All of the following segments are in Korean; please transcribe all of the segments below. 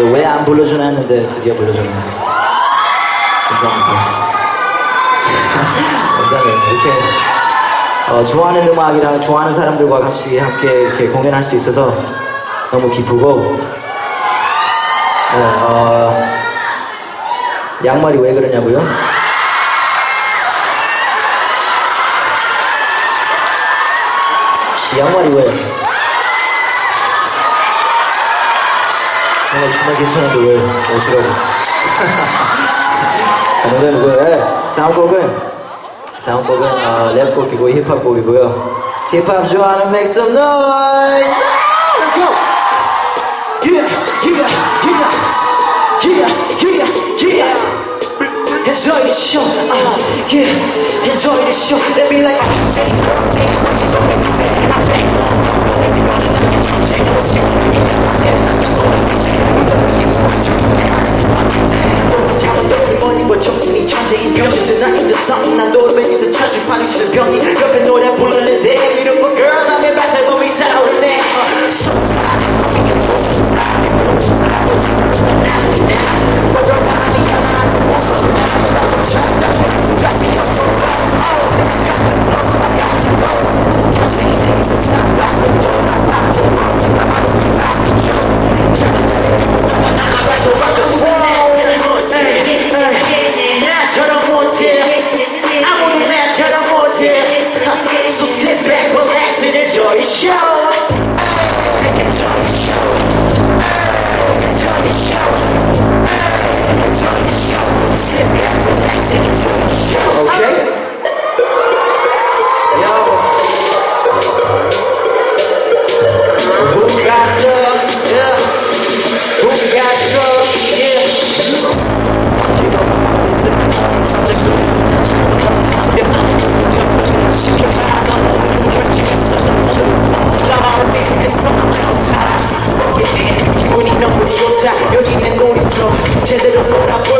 그래서 왜 안 불러주나 했는데 드디어 불러줬네요. 감사합니다. 그다음에 이렇게 어, 좋아하는 음악이랑 좋아하는 사람들과 같이 함께 이렇게 공연할 수 있어서 너무 기쁘고 네, 어, 양말이 왜 그러냐고요? 씨, 양말이 왜? 정말 괜찮은데 왜 어쩌라고? 오늘은 그 예, 다음 곡은 다음 곡은 어, 랩곡이고 힙합곡이고요. 힙합 좋아하는 make some noise. Let's go. Yeah, yeah, yeah, yeah, yeah, yeah. Enjoy the show, uh, yeah. Enjoy the show. Let me like. 머니 뭐 정신이 천재인 병신 나 힘든 성 난 노래방에서 천신 파는 시절 병이 옆에 노래 부르는데 girl 남 shout. 좋다 여기는 놀이터 제대로 놀아볼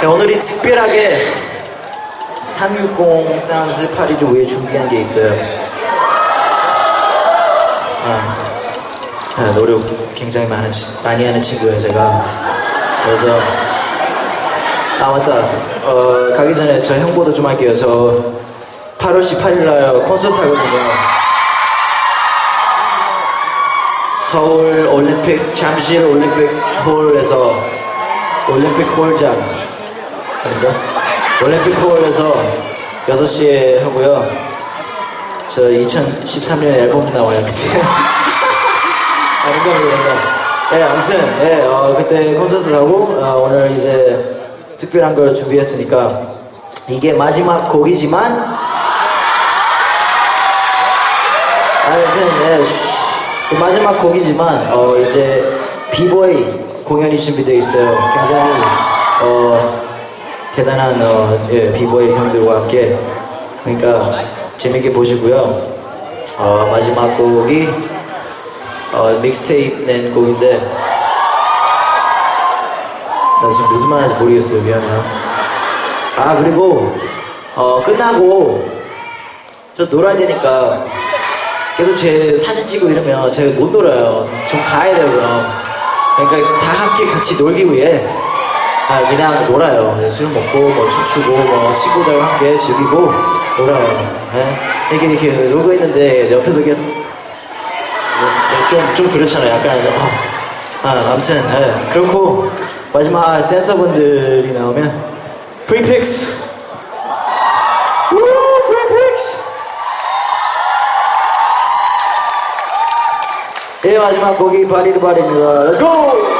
네, 오늘이 특별하게 360 사운드 파리를 위해 준비한 게 있어요. 아, 아, 노력 굉장히 많은, 치- 많이 하는 친구예요, 제가. 그래서, 아, 맞다. 어, 가기 전에 저 홍보도 좀 할게요. 저 8월 18일날 콘서트 하거든요. 서울 올림픽, 잠실 올림픽 홀에서, 올림픽 홀장. 아닌가? 올림픽 홀에서 6시에 하고요. 저 2013년에 앨범 나와요, 그때. 아, 농담이에요, 네, 아무튼, 네, 어, 그때 콘서트 하고, 어, 오늘 이제 특별한 걸 준비했으니까, 이게 마지막 곡이지만, 아무튼, 네, 쉬, 그 마지막 곡이지만, 어, 이제, 비보이 공연이 준비되어 있어요. 굉장히, 어, 대단한, 어, 예, 비보이 형들과 함께. 그러니까, 재밌게 보시고요. 어, 마지막 곡이, 어, 믹스테이프 낸 곡인데 나 지금 무슨 말 하는지 모르겠어요 미안해요 아 그리고 어, 끝나고 저 놀아야 되니까 계속 제 사진 찍고 이러면 제가 못 놀아요. 좀 가야 돼요, 그럼. 그러니까 다 함께 같이 놀기 위해 아, 그냥 놀아요. 그래서 술 먹고, 뭐 춤추고, 뭐 친구들과 함께 즐기고 놀아요. 예? 이렇게 이렇게 놀고 있는데 옆에서 계속 좀, 좀 그렇잖아요. 약간, 어. 아, 아무튼, 예. 그렇고, 마지막 댄서분들이 나오면, 프리픽스! 우, 프리픽스! 예, 마지막 곡이 바리르바리입니다. Go!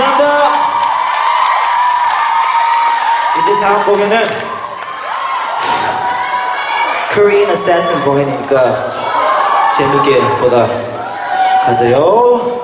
감사합니다. 이제 다음 공연은 Korean Assassins 공연이니까 재밌게 보다 가세요.